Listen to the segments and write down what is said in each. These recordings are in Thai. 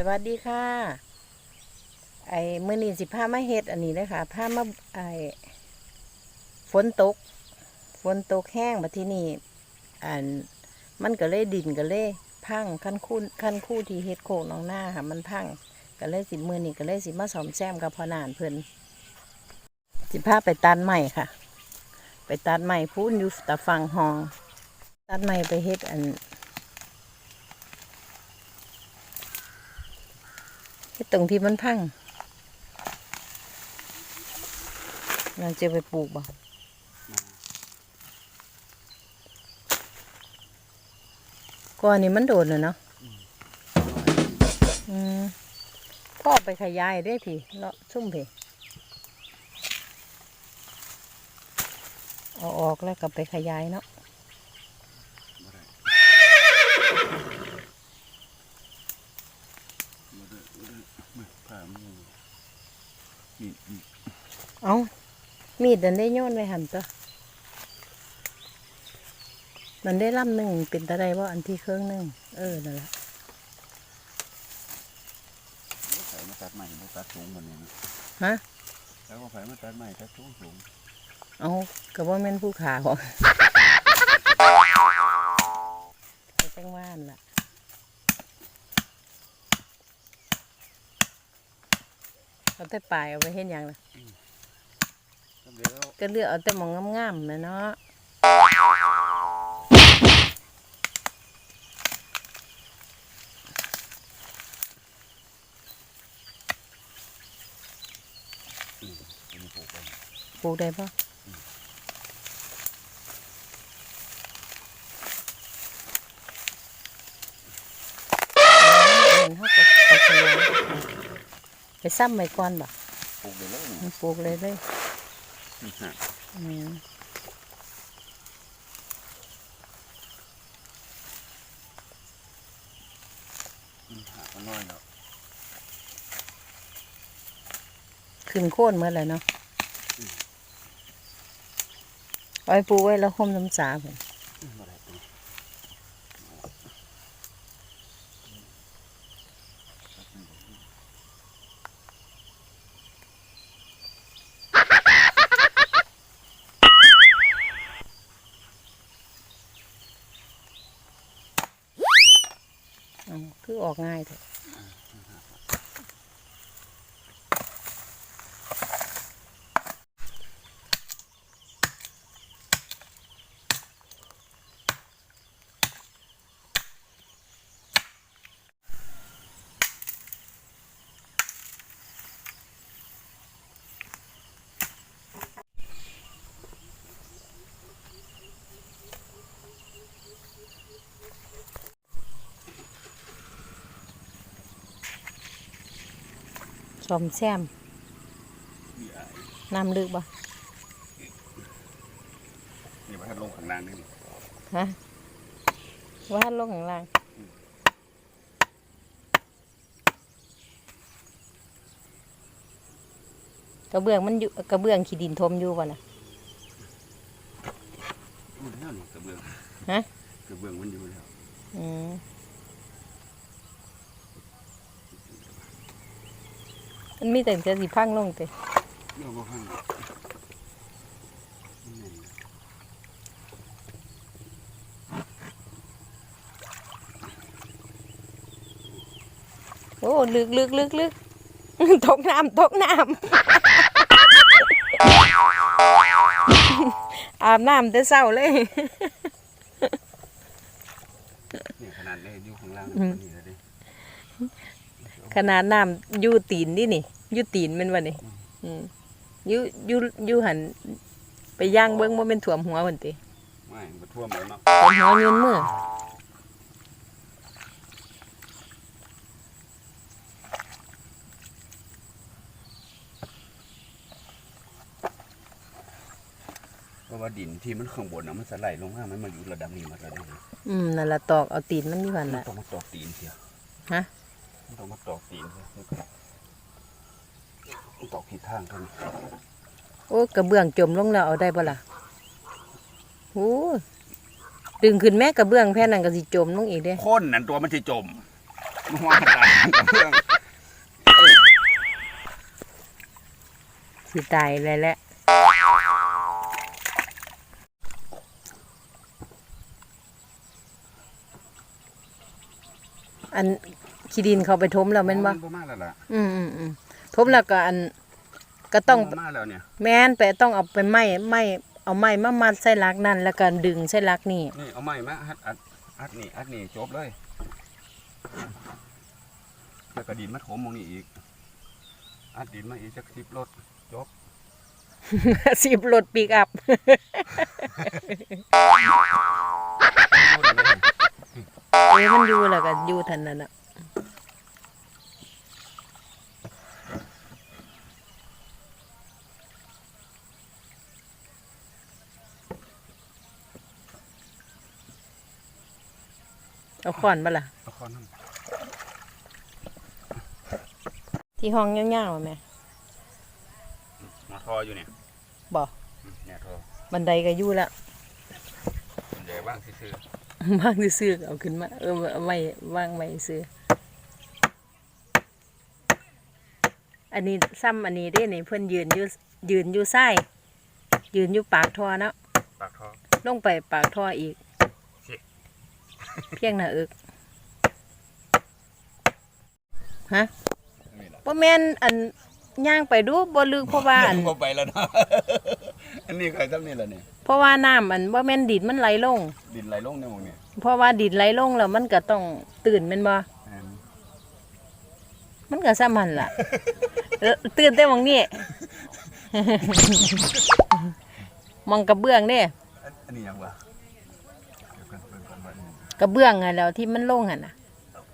สวัสดีค่ะ ไอ้มือนีสิพามาเฮ็ดอันนี้เลยค่ะพามาไอ้ฝนตก ฝนตกแห้งมาที่นี่อันมันก็เลยดินก็เลยพังขั้นคู่ขั้นคู่ที่เฮ็ดโคกน้องหน้าค่ะ มันพังก็เลยสิมือนี้ก็เลยสิมาซ่อมแซมกับพอนานเพิ่นสิพาไปตัดไม้ค่ะ ไปตัดไม้พูนอยู่ตะฟังห้องตัดไม้ไปเฮ็ดอัน ที่ตรงที่มันพังเราจะไปปลูกบ่ก่อนนี้มันโดดเลยเนาะอืมพ่อไปขยายได้พี่เลาะซุ่มพี่เอาออกแล้วก็ไปขยายเนาะ มาเด้อมาเด้อมาผ่ามือมีดมีด เอามีดอันได้โยนไว้หันตัวมันได้ลำหนึ่งเป็นตะไดว่าอันที่เครื่องหนึ่งเออนั่นแหละใส่มาตัดใหม่มาตัดสูงกว่านี้นะฮะแล้วก็ไฟมาตัดใหม่ตัดสูงสูงเอากระว่าแม่นผู้ขาของไปจังว่านล่ะ เอาแต่ปลายเอาไปเห็นยังล่ะก็เดี๋ยวก็เลือกเอาแต่หมองงามๆนะเนาะอืมอันนี้ปลูกไปปลูกได้ปะเห็นเขาก็เอาขยาย ไปซ้ำไปก่อนบ่ปลูกเดี๋ยวแล้วมันปลูกเลยเลยนี่ฮะอืมมันหาก็น้อยแล้วขึ้นโค่นเมื่อไหร่เนาะเอาไปปลูกไว้แล้วห่มน้ำสาผม อืมบ่ได้ตัวนี้ตัดมันบ่ขึ้น อ๋อคือออกง่ายเถอะ สอมแซมมีอายน้ำลึกบ่นี่ว่าถ้าลงข้างล่างนี่ฮะว่าลงข้างล่างกระเบื้องมันอยู่กระเบื้องขี้ดินทมอยู่บ่น่ะมันแล้วนี่กระเบื้องฮะกระเบื้องมันอยู่แล้วอืม มันมีแต่จะสิพังลงเตะเราก็พังมันแน่นนะโอ้ลึกลึกลึกลึกตกน้ำตกน้ำอาบน้ำแต่เศร้าเลยนี่ขนาดนี้อยู่ข้างล่างอืมนี่แล้วดิขนาดน้ำอยู่ตีนนี่นี่ อยู่ตีนแมันวะนี่อืมอยู่อยู่อยู่หันไปย่างเบิ้งว่าเป็นถ่วมหัวคนติไม่มันท่วมแล้วเนาะถ่วมหัวยืนมือเพราะว่าดินที่มันข้างบนนะมันสไลด์ลงมามันมาอยู่ระดับนี้มาแล้วนี่อืมนั่นละตอกเอาตีนมันอยู่หันมันละต้องมาตอกตีนเสียฮะมันต้องมาตอกตีนเสีย ต้องตอกผิดทางเท่านั้นโอ้กระเบื้องจมลงแล้วเอาได้ปะล่ะโอ้ดึงขึ้นแม่กระเบื้องแผ่นนั้นก็สิจมลงอีกเด้คนนั่นตัวมันจะจมมาว่าตายกับเพื่อนสิตายเลยแหละอันขี้ดินเขาไปทมแล้วแม่นบ่นบ่มาแล้วล่ะ อืมอืมอืม ทมแล้วก็อันก็ต้องบ่มาแล้วเนี่ยแม่นไปต้องเอาไปไม้ไม้เอาไม้มามัดใส่ลักนั่นแล้วก็ดึงใส่ลักนี่นี่เอาไม้มาอัดอัดอัดนี่อัดนี่จบเลยแล้วก็ดินมาถมหมองนี้อีกอัดดินมาอีกจักสิบรถจบสิบรถปิกอัพเอ้ยมันอยู่แล้วก็อยู่ทันนั้นน่ะ เอาขอนมาล่ะเอาข้อนั่นที่ห้องเงี้ยวๆแม่มาทออยู่เนี่ยบ่อืมเนี่ยทอบันไดก็อยู่ละ มันใหญ่ว่างซื่อว่างซื้อๆเอาขึ้นมาเออเอาไว้ว่างไว้ซื้ออันนี้ซ้ำอันนี้เด้นี่เพิ่นยืนอยู่ยืนอยู่ซ้ายยืนอยู่ปากท่อเนาะๆปากทอลงไปปากท่ออีกสิ เพียงหน้าอึกฮะนี่ล่ะบ่แม่นอันย่างไปดูบ่ลึกเพราะว่าอันบ่ไปแล้วเนาะอันนี้ใครทำนี่ล่ะเนี่ยเพราะว่าน้ำอันบ่แม่นดินมันไหลลง ดินไหลลงในหมองนี้เพราะว่าดินไหลลงแล้วมันก็ต้องตื่นแม่นบ่แม่นมันก็ซ้ำมันล่ะเออตื่นแต่หมองนี้มองกระเบื้องเด้อันอันนี้ยังวะเดี๋ยวกันเบิ่งก่อนว่าอันนี้ กระเบื้องอะแล้วที่มันลงหั่นน่ะ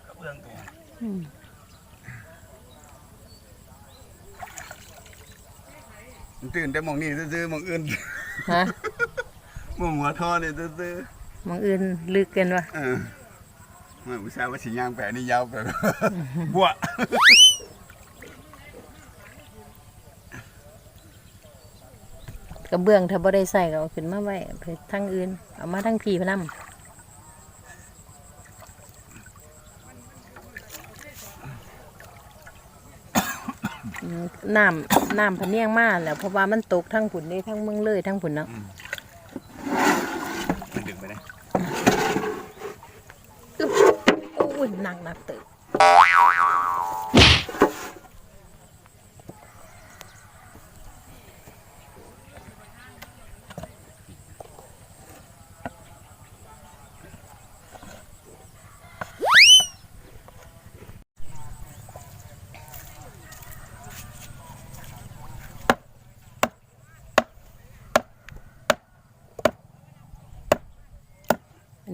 กระเบื้องตัวอืมมันตื่นแต่หมองนี้ซื่อๆหมองอื่น ฮะ หมองหัวทอนี่ซื่อหมองอื่นลึกเกินวะๆเออมาอุตส่าห์ว่าสิย่างแปะนี่ยาวไป บัวกระเบื้องถ้าบ่ได้ใส่ก็เอาขึ้นมาไว้ไปทางอื่น เอามาทางพี่พะนํอื น้ำน้ำพะเนียงมาแล้ว เพราะว่ามันตกทั้งผุนนี่ทั้งเมืองเลยทั้งผุนเนาะมันดึงไปได้อึ๊บโอ้ยหนักหนักเตึก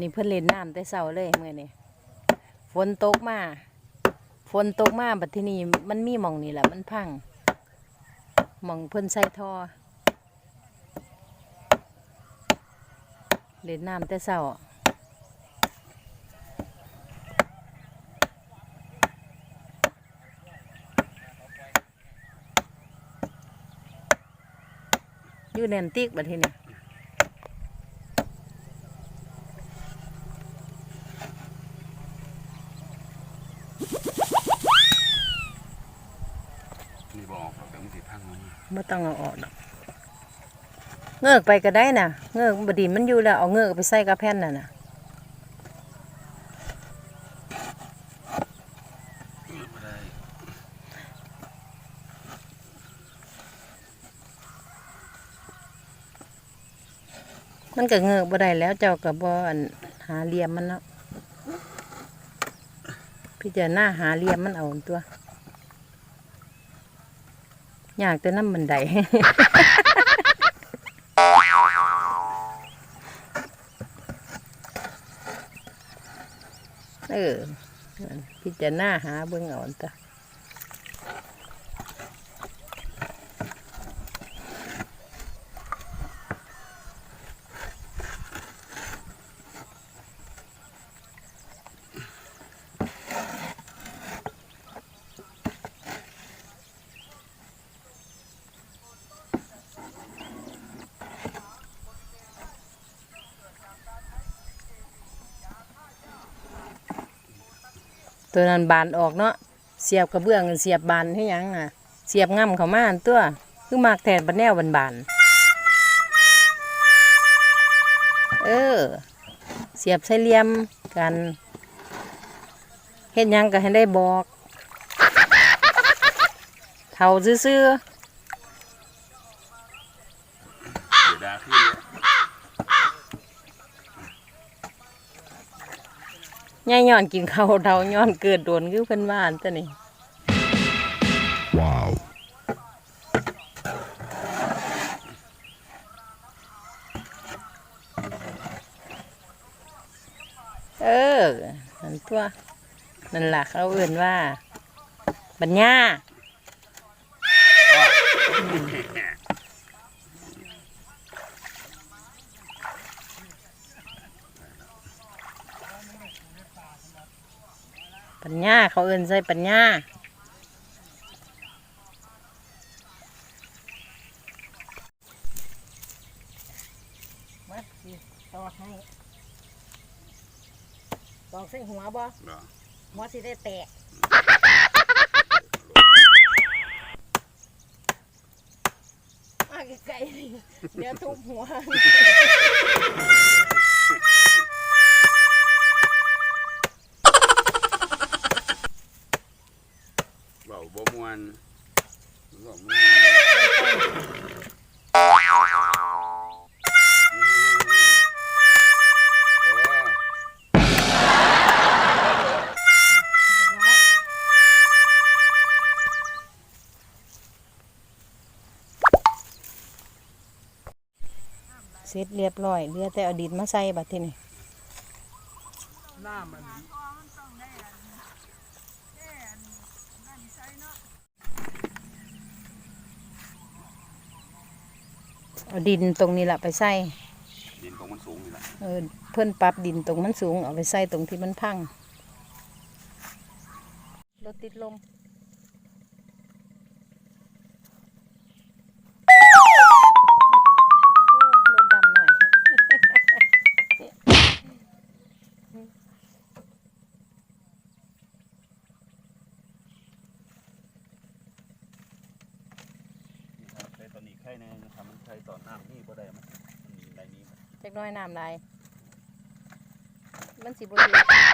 นนี้เพิ่นเล่นน้ำแต่เช้าเลยเมื่อนี้ฝนตกมาฝนตกมาบัดทีนี้มันมีหมองนี่แหละมันพังหมองเพิ่นใส่ท่อเล่นน้ำแต่เช้าอยู่แนนติกบัดทีนี้ นี่บออกหรอกเดี๋ยวมันสิพังลงมาไม่ต้องเอาออกดอกเงือกไปก็ได้น่ะ เงือกบดีมันอยู่แล้วเอาเงือกไปใส่กระแผ่นน่ะนะบ่ได้มันก็เงือกบ่ได้แล้วเจ้าก็บ่อันหาเหลี่ยมมันเนาะพี่จะหน้าหาเหลี่ยมมันเอาตัว ยากแต่น้ำบันไดเออพี่จะหน้าหาเบื้องเอนตา ตัวนั้นบานออกเนาะเสียบกระเบื้องเสียบบานให้ยังอะ เสียบง่ำเขามานตัวคือมากแทนบันแนวบันบานเออ เสียบใส่เหลี่ยมกันเฮ็ดยังก็ให้ได้บอกเท่าซื่อดี๋ยวดาขึ้นเนี่ ยๆย่าย้อนกินข้าวเท่าย้อนเกิดโดนคือเพิ่นว่าอันตัวนี้ Wow. เออนั่นตัวนั่นล่ะเขาเอื่นว่าปัญญา ปัญญาเขาเอื่นใส่ปัญญามาสิต่อให้ตอกใส่หัวบ่เหรอหัวสิได้แตกมาไกลๆนี่เดี๋ยวทุบหัว มวนบ่มวนโอ้เสร็จเรียบร้อยเหลือแต่เอาดินมาใส่บัดทีนี้ เอาดินตรงนี้แหละไปใส่ดินตรงมันสูงนี่แหละเออเพิ่นปรับดินตรงมันสูงเอาไปใส่ตรงที่มันพังรถติดลม ช้ตอนนี้ไข่แน่ทำมันไข่ตอนน้ำนี่บ่ได้มันมันหนีได้นี้จักหน้อยน้ำลายมันสิบดี